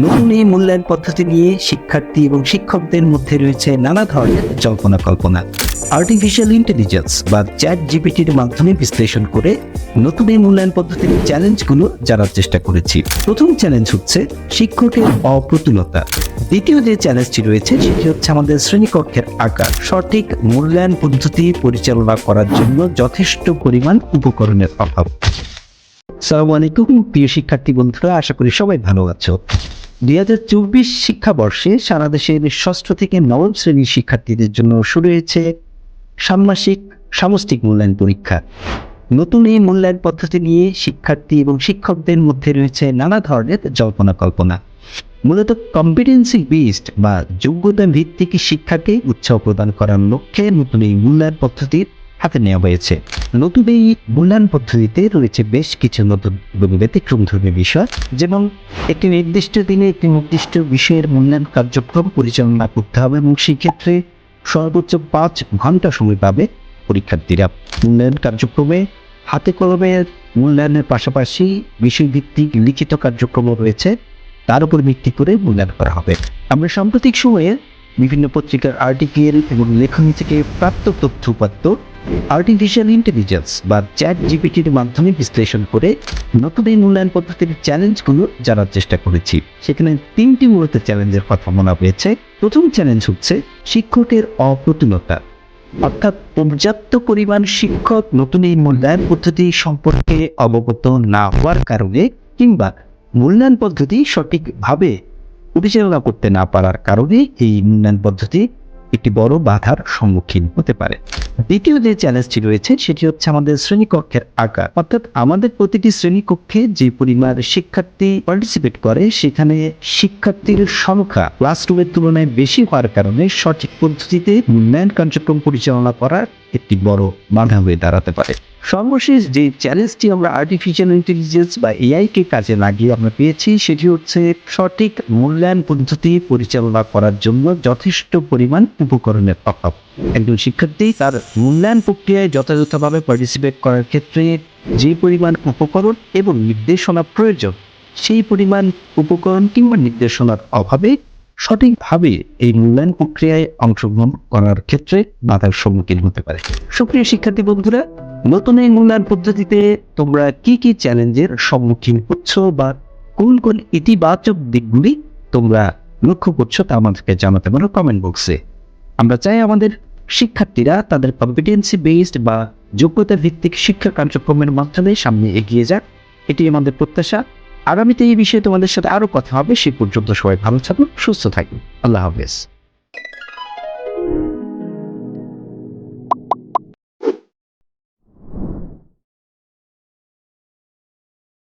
নতুন এই মূল্যায়ন পদ্ধতি নিয়ে শিক্ষার্থী এবং শিক্ষকদের মধ্যে রয়েছে নানা ধরনের জল্পনা কল্পনা। আর্টিফিশিয়াল ইন্টেলিজেন্স বা চ্যাট জিপিটির মাধ্যমে বিশ্লেষণ করে নতুন এই মূল্যায়ন পদ্ধতির চ্যালেঞ্জগুলো জানার চেষ্টা করেছি। প্রথম চ্যালেঞ্জ হচ্ছে শিক্ষকের অপ্রতুলতা। দ্বিতীয় যে চ্যালেঞ্জটি রয়েছে, সেটি হচ্ছে আমাদের শ্রেণীকক্ষের আকার। সঠিক মূল্যায়ন পদ্ধতি পরিচালনা করার জন্য যথেষ্ট পরিমাণ উপকরণের অভাব। সালামু আলাইকুম, প্রিয় শিক্ষার্থী বন্ধুরা, আশা করি সবাই ভালো আছো। দুই হাজার চব্বিশ শিক্ষাবর্ষে সারা দেশের ষষ্ঠ থেকে নবম শ্রেণির শিক্ষার্থীদের জন্য শুরু হয়েছে ষান্মাসিক সামষ্টিক মূল্যায়ন পরীক্ষা। নতুন এই মূল্যায়ন পদ্ধতি নিয়ে শিক্ষার্থী এবং শিক্ষকদের মধ্যে রয়েছে নানা ধরনের জল্পনা কল্পনা। মূলত কম্পিটেন্সি বেসড বা যোগ্যতা ভিত্তিক শিক্ষাকে উৎসাহ প্রদান করার লক্ষ্যে নতুন এই মূল্যায়ন পদ্ধতির হাতে নেওয়া হয়েছে। নতুন এই মূল্যায়ন পদ্ধতিতে রয়েছে বেশ কিছু নতুন ব্যতিক্রম ধর্মী বিষয়, যেমন একটি নির্দিষ্ট দিনে একটি নির্দিষ্ট বিষয়ের মূল্যায়ন কার্যক্রম পরিচালনা করতে হবে এবং সেই ক্ষেত্রে সর্বোচ্চ পাঁচ ঘণ্টা সময় পাবে পরীক্ষার্থীরা। মূল্যায়ন কার্যক্রমে হাতে কলমে মূল্যায়নের পাশাপাশি বিষয়ভিত্তিক লিখিত কার্যক্রমও রয়েছে, তার উপর ভিত্তি করে মূল্যায়ন করা হবে। আমরা সাম্প্রতিক সময়ে বিভিন্ন পত্রিকার আর্টিকেল এবং লেখনী থেকে প্রাপ্ত তথ্য উপাত্ত আর্টিফিশিয়াল ইন্টেলিজেন্স বা চ্যাট জিপিটির মাধ্যমে বিশ্লেষণ করে নতুন এই মূল্যায়ন পদ্ধতির চ্যালেঞ্জগুলো জানার চেষ্টা করেছি। সেখানে তিনটি মূলত চ্যালেঞ্জের কথা মনে হয়েছে। প্রথম চ্যালেঞ্জ হচ্ছে শিক্ষকের অপ্রতুলতা। অর্থাৎ পর্যাপ্ত পরিমাণ শিক্ষক নতুন এই মূল্যায়ন পদ্ধতি সম্পর্কে অবগত না হওয়ার কারণে কিংবা মূল্যায়ন পদ্ধতি সঠিকভাবে পরিচালনা করতে না পারার কারণে এই মূল্যায়ন পদ্ধতি একটি বড় বাধার সম্মুখীন হতে পারে। দ্বিতীয় যে চ্যালেঞ্জটি রয়েছে, সেটি হচ্ছে আমাদের শ্রেণীকক্ষের আকার। অর্থাৎ আমাদের প্রতিটি শ্রেণীকক্ষে যে পরিমাণ শিক্ষার্থী পার্টিসিপেট করে, সেখানে শিক্ষার্থীর সংখ্যা ক্লাসরুমের তুলনায় বেশি হওয়ার কারণে সঠিক পদ্ধতিতে মূল্যায়ন কার্যক্রম পরিচালনা করার একটি বড় বাধা হয়ে দাঁড়াতে পারে। সর্বশেষ যে চ্যালেঞ্জটি আমরা আর্টিফিশিয়াল ইন্টেলিজেন্স বা এআইকে কাজে লাগিয়ে আমরা পেয়েছি, সেটি হচ্ছে সঠিক মূল্যায়ন পদ্ধতি পরিচালনা করার জন্য যথেষ্ট পরিমাণ উপকরণের অভাব। একজন শিক্ষার্থী তার মূল্যায়ন প্রক্রিয়ায় যথাযথভাবে পার্টিসিপেট করার ক্ষেত্রে যে পরিমাণ উপকরণ এবং নির্দেশনা প্রয়োজন, সেই পরিমাণ উপকরণ কিংবা নির্দেশনার অভাবে সঠিকভাবে এই মূল্যায়ন প্রক্রিয়ায় অংশগ্রহণ করার ক্ষেত্রে বাধার সম্মুখীন হতে পারে। সুপ্রিয় শিক্ষার্থী বন্ধুরা, নতুন এই মূল্যায়ন পদ্ধতিতে তোমরা কি কি চ্যালেঞ্জের সম্মুখীন হচ্ছ বা কোন কোন ইতিবাচক দিকগুলি তোমরা লক্ষ্য করছ তা আমাদেরকে জানাতে পারো কমেন্ট বক্সে আমরা চাই আমাদের শিক্ষার্থীরা তাদের কম্পিটেন্সি বেসড বা যোগ্যতা ভিত্তিক শিক্ষা কার্যক্রমের মাধ্যমে সামনে এগিয়ে যাক। এটি আমাদের প্রত্যাশা। আগামীতে এই বিষয়ে তোমাদের সাথে আরও কথা হবে। সে পর্যন্ত সবাই ভালো থাকুন, সুস্থ থাকুন। আল্লাহ হাফেজ।